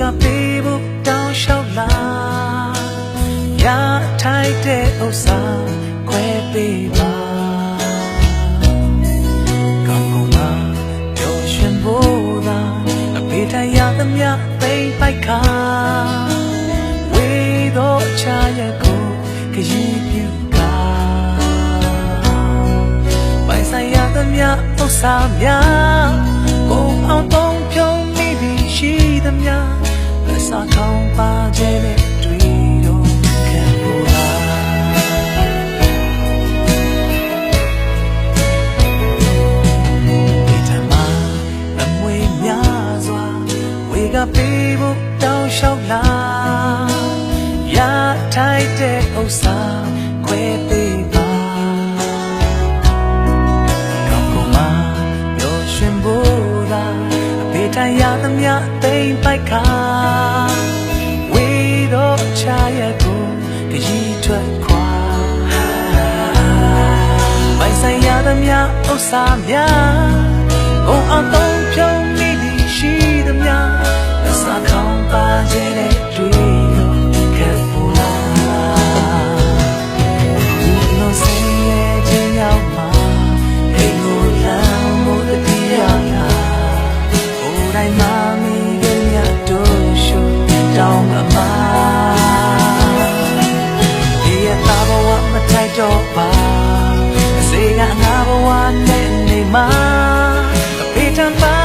ကပေးဖို့တောင်းလျှောက်လာရထိုက်တဲ့ဥစ္စာခွဲပေးပါကောင်းကောင်းသာပျော်ရွှင်ဖို့သာအပေထရသမျှသိမ့်ပိုက်ခါဝေတော့ချာရကိုခရီးပြူကာပိုင်ဆိုင်ရသမျှဥစ္စာများကိုအောင်တော့ show me the shida mia စားကောင်းပါခြင်းနဲ့တွေ့တော့ခံပေါ်လာဒီတမအမွေများစွာဝေကပေးဖို့တောင်းလျှောက်လာရထိုက်တဲ့ဥစ္စာခွဲ အဖေတန်ရသမျှသိမ့်ပိုက်ခါဝေတော့ချာရဲ့ကိုခရီးထွက်ခွာပိုင်ဆိုင်ရသမျှဥစ္စာများကိုအောင်သုံးဖြုံး ဝနဲ့နေမှာအဖေတန်ပါ